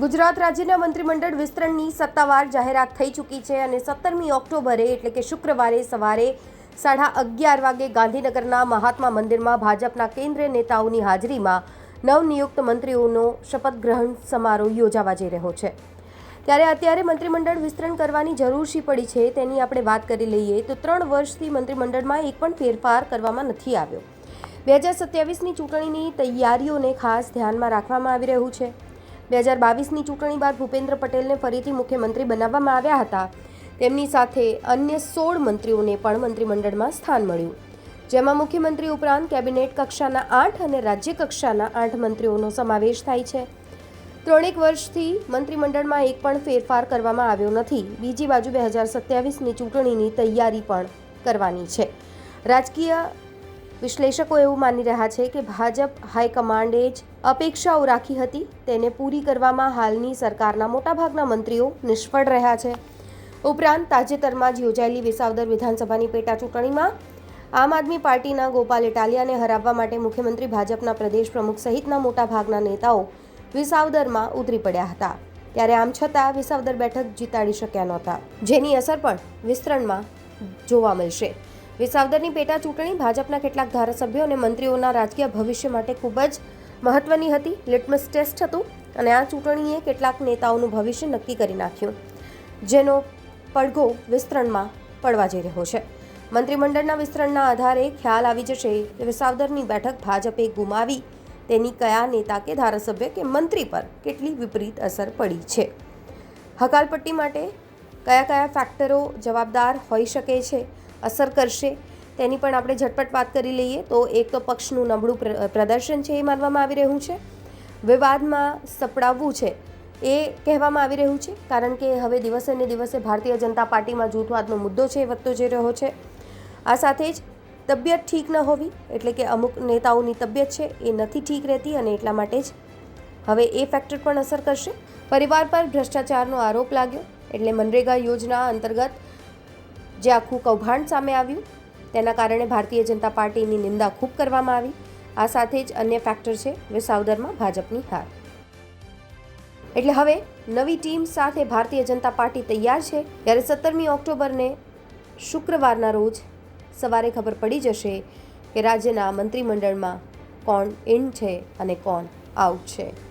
ગુજરાત રાજ્યના મંત્રીમંડળ વિસ્તરણની સત્તાવાર જાહેરાત થઈ ચૂકી છે અને સત્તરમી ઓક્ટોબરે એટલે કે શુક્રવારે સવારે સાડા અગિયાર વાગે ગાંધીનગરના મહાત્મા મંદિરમાં ભાજપના કેન્દ્રીય નેતાઓની હાજરીમાં નવનિયુક્ત મંત્રીઓનો શપથ ગ્રહણ સમારોહ યોજાવા જઈ રહ્યો છે. ત્યારે અત્યારે મંત્રીમંડળ વિસ્તરણ કરવાની જરૂર શી પડી છે તેની આપણે વાત કરી લઈએ તો ત્રણ વર્ષથી મંત્રીમંડળમાં એક પણ ફેરફાર કરવામાં નથી આવ્યો. બે હજાર સત્યાવીસની ચૂંટણીની તૈયારીઓને ખાસ ધ્યાનમાં રાખવામાં આવી રહ્યું છે. બે હજાર બાવીસની ચૂંટણી બાદ ભૂપેન્દ્ર પટેલને ફરીથી મુખ્યમંત્રી બનાવવામાં આવ્યા હતા. તેમની સાથે અન્ય સોળ મંત્રીઓને પણ મંત્રીમંડળમાં સ્થાન મળ્યું. જેમાં મુખ્યમંત્રી ઉપરાંત કેબિનેટ કક્ષાના આઠ અને રાજ્ય કક્ષાના આઠ મંત્રીઓનો સમાવેશ થાય છે. ત્રણેક વર્ષથી મંત્રીમંડળમાં એક પણ ફેરફાર કરવામાં આવ્યો નથી. બીજી બાજુ બે હજાર સત્યાવીસની ચૂંટણીની તૈયારી પણ કરવાની છે. રાજકીય વિશ્લેષકો એવું માની રહ્યા છે કે ભાજપ હાઈકમાન્ડે જ અપેક્ષાઓ રાખી હતી તેને પૂરી કરવામાં હાલની સરકારના મોટાભાગના મંત્રીઓ નિષ્ફળ રહ્યા છે. ઉપરાંત તાજેતરમાં જ યોજાયેલી વિસાવદર વિધાનસભાની પેટા ચૂંટણીમાં આમ આદમી પાર્ટીના ગોપાલ ઇટાલિયાને હરાવવા માટે મુખ્યમંત્રી ભાજપના પ્રદેશ પ્રમુખ સહિતના મોટાભાગના નેતાઓ વિસાવદરમાં ઉતરી પડ્યા હતા. ત્યારે આમ છતાં વિસાવદર બેઠક જીતાડી શક્યા નહોતા. જેની અસર પણ વિસ્તરણમાં જોવા મળશે. વિસાવદરની પેટા ચૂંટણી ભાજપના કેટલાક ધારાસભ્યો અને મંત્રીઓના રાજકીય ભવિષ્ય માટે ખૂબ જ મહત્વની હતી. લિટમસ ટેસ્ટ હતું અને આ ચૂંટણીએ કેટલાક નેતાઓનું ભવિષ્ય નક્કી કરી નાખ્યું. જેનો પડઘો વિસ્તરણમાં પડવા જઈ રહ્યો છે. મંત્રીમંડળના વિસ્તરણના આધારે ખ્યાલ આવી જશે કે વિસાવદરની બેઠક ભાજપે ગુમાવી. તેની કયા નેતા કે ધારાસભ્ય કે મંત્રી પર કેટલી વિપરીત અસર પડી છે? હકાલપટ્ટી માટે કયા કયા ફેક્ટરો જવાબદાર હોઈ શકે છે? અસર કરશે. તેની પણ આપણે ઝટપટ વાત કરી લઈએ તો એક તો પક્ષનું નબળું પ્ર- પ્રદર્શન છે એ માનવામાં આવી રહ્યું છે. વિવાદમાં સપડાવવું છે એ કહેવામાં આવી રહ્યું છે, કારણ કે હવે દિવસે ને દિવસે ભારતીય જનતા પાર્ટીમાં જૂથવાદનો મુદ્દો છે એ વધતો જઈ રહ્યો છે. આ સાથે જ તબિયત ઠીક ન હોવી એટલે કે અમુક નેતાઓની તબિયત છે એ નથી ઠીક રહેતી અને એટલા માટે જ હવે એ ફેક્ટર પણ અસર કરશે. પરિવાર પર ભ્રષ્ટાચારનો આરોપ લાગ્યો એટલે મનરેગા યોજના અંતર્ગત જે આખું કૌભાંડ સામે આવ્યું. તેના કારણે ભારતીય જનતા પાર્ટીની નિંદા ખૂબ કરવામાં આવી. આ સાથે જ અન્ય ફેક્ટર છે વિસાવદરમાં ભાજપની હાર. એટલે હવે નવી ટીમ સાથે ભારતીય જનતા પાર્ટી તૈયાર છે. ત્યારે સત્તરમી ઓક્ટોબરને શુક્રવારના રોજ સવારે ખબર પડી જશે કે રાજ્યના મંત્રીમંડળમાં કોણ ઇન છે અને કોણ આઉટ છે.